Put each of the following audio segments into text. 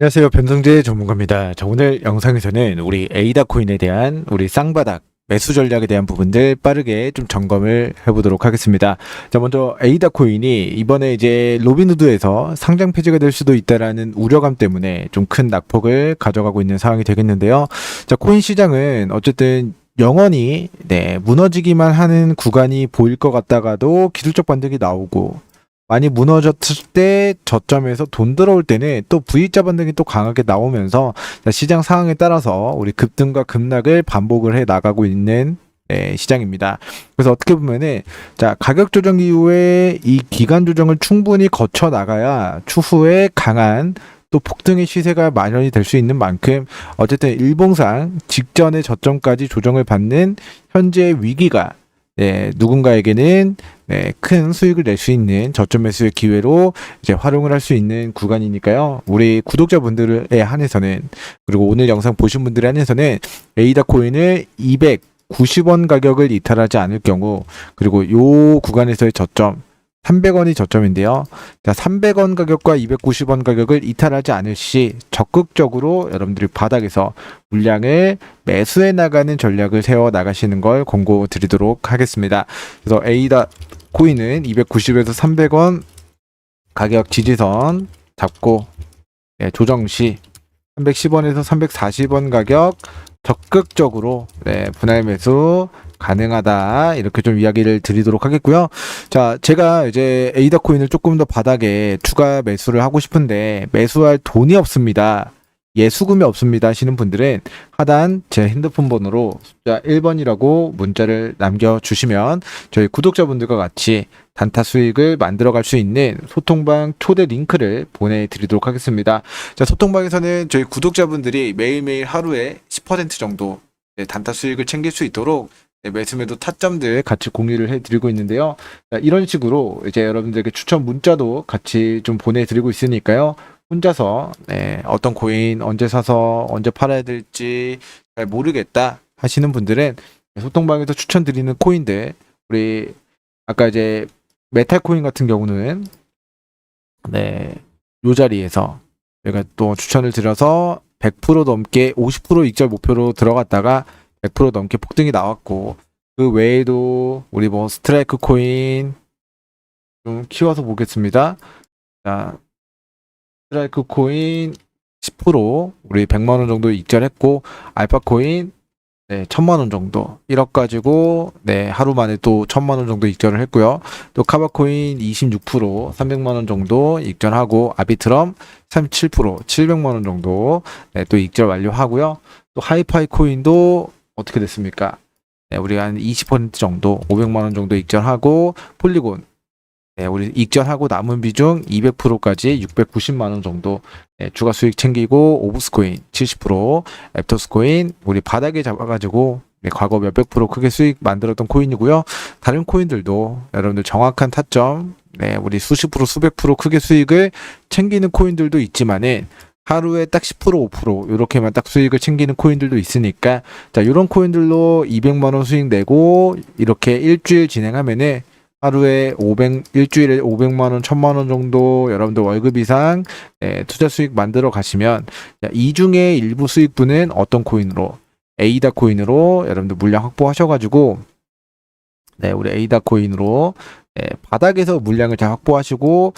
안녕하세요. 변성재 전문가입니다. 자, 오늘 영상에서는 우리 에이다 코인에 대한 우리 쌍바닥 매수 전략에 대한 부분들 빠르게 좀 점검을 해보도록 하겠습니다. 자, 먼저 에이다 코인이 이번에 이제 로빈후드에서 상장 폐지가 될 수도 있다라는 우려감 때문에 좀 큰 낙폭을 가져가고 있는 상황이 되겠는데요. 자, 코인 시장은 어쨌든 영원히 네, 무너지기만 하는 구간이 보일 것 같다가도 기술적 반등이 나오고 많이 무너졌을 때 저점에서 돈 들어올 때는 또 V자 반등이 또 강하게 나오면서 자, 시장 상황에 따라서 우리 급등과 급락을 반복을 해 나가고 있는 예, 시장입니다. 그래서 어떻게 보면은 자 가격 조정 이후에 이 기간 조정을 충분히 거쳐 나가야 추후에 강한 또 폭등의 시세가 마련이 될 수 있는 만큼 어쨌든 일봉상 직전의 저점까지 조정을 받는 현재 위기가 네, 누군가에게는 네, 큰 수익을 낼 수 있는 저점 매수의 기회로 이제 활용을 할 수 있는 구간이니까요. 우리 구독자분들에 한해서는 그리고 오늘 영상 보신 분들에 한해서는 에이다 코인을 290원 가격을 이탈하지 않을 경우 그리고 요 구간에서의 저점 300원이 저점인데요. 자, 300원 가격과 290원 가격을 이탈하지 않을 시 적극적으로 여러분들이 바닥에서 물량을 매수해 나가는 전략을 세워 나가시는 걸 권고 드리도록 하겠습니다. 그래서 에이다 코인은 290에서 300원 가격 지지선 잡고 네, 조정 시 310원에서 340원 가격 적극적으로 네, 분할 매수 가능하다 이렇게 좀 이야기를 드리도록 하겠고요. 자, 제가 이제 에이다 코인을 조금 더 바닥에 추가 매수를 하고 싶은데 매수할 돈이 없습니다. 예수금이 없습니다 하시는 분들은 하단 제 핸드폰 번호로 숫자 1번이라고 문자를 남겨주시면 저희 구독자분들과 같이 단타 수익을 만들어갈 수 있는 소통방 초대 링크를 보내드리도록 하겠습니다. 자, 소통방에서는 저희 구독자분들이 매일매일 하루에 10% 정도 네, 단타 수익을 챙길 수 있도록 네, 매수매도 타점들 같이 공유를 해드리고 있는데요. 자, 이런 식으로 이제 여러분들에게 추천 문자도 같이 좀 보내드리고 있으니까요. 혼자서 네, 어떤 코인 언제 사서 언제 팔아야 될지 잘 모르겠다 하시는 분들은 소통방에서 추천드리는 코인들 우리 아까 이제 메탈 코인 같은 경우는 네, 요 자리에서 제가 또 추천을 드려서 100% 넘게 50% 익절 목표로 들어갔다가 100% 넘게 폭등이 나왔고 그 외에도 우리 뭐 스트라이크 코인 좀 키워서 보겠습니다. 자, 스트라이크 코인 10% 우리 100만 원 정도 익절했고 알파 코인 네, 1000만 원 정도 1억 가지고 네, 하루 만에 또 1000만 원 정도 익절을 했고요. 또 카바 코인 26% 300만 원 정도 익절하고 아비트럼 37% 700만 원 정도 네, 또 익절 완료하고요. 또 하이파이 코인도 어떻게 됐습니까? 네, 우리가 한 20% 정도 500만 원 정도 익절하고 폴리곤 네, 우리 익절하고 남은 비중 200%까지 690만 원 정도 네, 추가 수익 챙기고 오브스코인 70% 앱토스코인 우리 바닥에 잡아가지고 네, 과거 몇백 프로 크게 수익 만들었던 코인이고요. 다른 코인들도 여러분들 정확한 타점, 네, 우리 수십 프로, 수백 프로 크게 수익을 챙기는 코인들도 있지만은 하루에 딱 10% 5% 이렇게만 딱 수익을 챙기는 코인들도 있으니까 자 이런 코인들로 200만 원 수익 내고 이렇게 일주일 진행하면은 하루에 500 일주일에 500만 원, 1000만 원 정도 여러분들 월급 이상 예, 투자 수익 만들어 가시면 자, 이 중에 일부 수익분은 어떤 코인으로? 에이다 코인으로 여러분들 물량 확보하셔가지고 네 우리 에이다 코인으로 예, 바닥에서 물량을 잘 확보하시고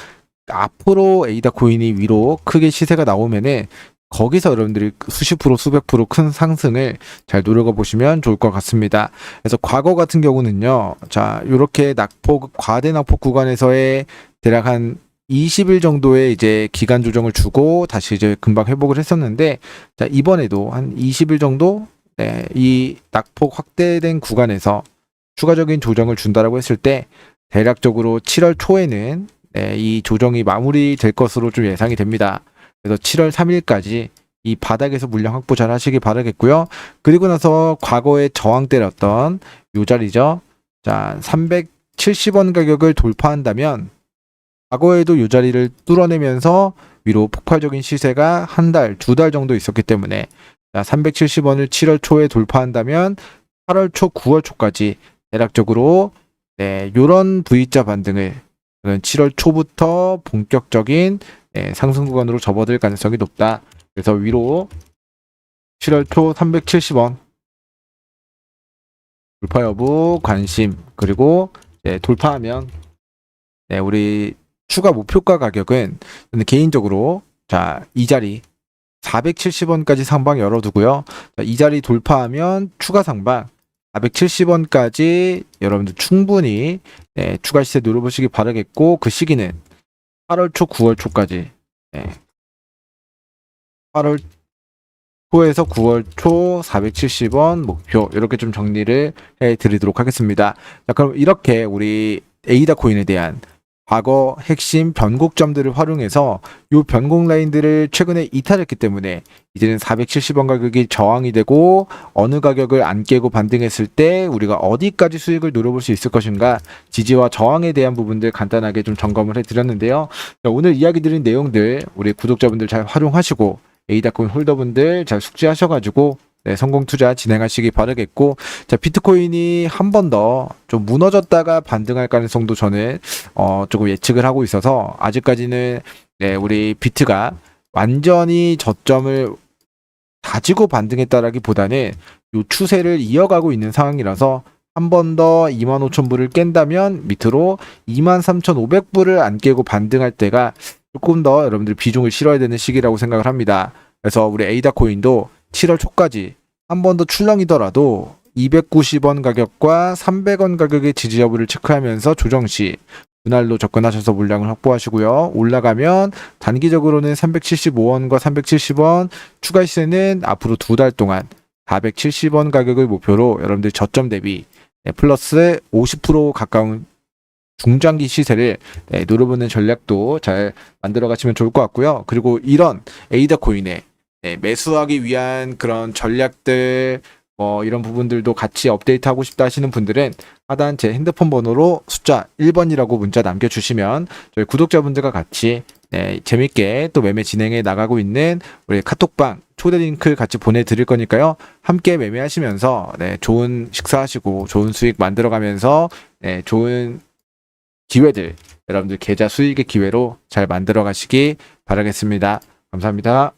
앞으로 에이다 코인이 위로 크게 시세가 나오면은 거기서 여러분들이 수십 프로 수백 프로 큰 상승을 잘 노려가 보시면 좋을 것 같습니다. 그래서 과거 같은 경우는요. 자, 요렇게 낙폭 과대 낙폭 구간에서의 대략 한 20일 정도의 이제 기간 조정을 주고 다시 이제 금방 회복을 했었는데 자, 이번에도 한 20일 정도 네, 이 낙폭 확대된 구간에서 추가적인 조정을 준다라고 했을 때 대략적으로 7월 초에는 네, 이 조정이 마무리될 것으로 좀 예상이 됩니다. 그래서 7월 3일까지 이 바닥에서 물량 확보 잘 하시기 바라겠고요. 그리고 나서 과거에 저항 때렸던 요 자리죠. 자, 370원 가격을 돌파한다면 과거에도 요 자리를 뚫어내면서 위로 폭발적인 시세가 한 달, 두 달 정도 있었기 때문에 자, 370원을 7월 초에 돌파한다면 8월 초, 9월 초까지 대략적으로 네, 요런 V자 반등을 7월 초부터 본격적인 예, 상승 구간으로 접어들 가능성이 높다. 그래서 위로 7월 초 370원 돌파 여부 관심 그리고 네, 돌파하면 네, 우리 추가 목표가 가격은 개인적으로 자, 이 자리 470원까지 상방 열어두고요. 자, 이 자리 돌파하면 추가 상방 470원까지 여러분들 충분히 네, 추가 시세 노려보시기 바라겠고 그 시기는 8월 초, 9월 초까지 네. 8월 초에서 9월 초 470원 목표 이렇게 좀 정리를 해드리도록 하겠습니다. 자, 그럼 이렇게 우리 에이다 코인에 대한 과거 핵심 변곡점들을 활용해서 이 변곡 라인들을 최근에 이탈했기 때문에 이제는 470원 가격이 저항이 되고 어느 가격을 안 깨고 반등했을 때 우리가 어디까지 수익을 노려볼 수 있을 것인가 지지와 저항에 대한 부분들 간단하게 좀 점검을 해드렸는데요. 자, 오늘 이야기 드린 내용들 우리 구독자분들 잘 활용하시고 에이다코인 홀더분들 잘 숙지하셔가지고 네, 성공 투자 진행하시기 바라겠고 자 비트코인이 한 번 더 좀 무너졌다가 반등할 가능성도 저는 어 조금 예측을 하고 있어서 아직까지는 네 우리 비트가 완전히 저점을 가지고 반등했다라기보다는 요 추세를 이어가고 있는 상황이라서 한 번 더 25,000불을 깬다면 밑으로 23,500불을 안 깨고 반등할 때가 조금 더 여러분들 비중을 실어야 되는 시기라고 생각을 합니다. 그래서 우리 에이다 코인도 7월 초까지 한 번 더 출렁이더라도 290원 가격과 300원 가격의 지지 여부를 체크하면서 조정 시 분할로 접근하셔서 물량을 확보하시고요. 올라가면 단기적으로는 375원과 370원 추가 시세는 앞으로 두 달 동안 470원 가격을 목표로 여러분들 저점 대비 네, 플러스 50% 가까운 중장기 시세를 네, 노려보는 전략도 잘 만들어 가시면 좋을 것 같고요. 그리고 이런 에이다 코인에 네, 매수하기 위한 그런 전략들 뭐 이런 부분들도 같이 업데이트하고 싶다 하시는 분들은 하단 제 핸드폰 번호로 숫자 1번이라고 문자 남겨주시면 저희 구독자분들과 같이 네, 재밌게 또 매매 진행해 나가고 있는 우리 카톡방 초대 링크 같이 보내드릴 거니까요. 함께 매매하시면서 네, 좋은 식사하시고 좋은 수익 만들어가면서 네, 좋은 기회들 여러분들 계좌 수익의 기회로 잘 만들어 가시기 바라겠습니다. 감사합니다.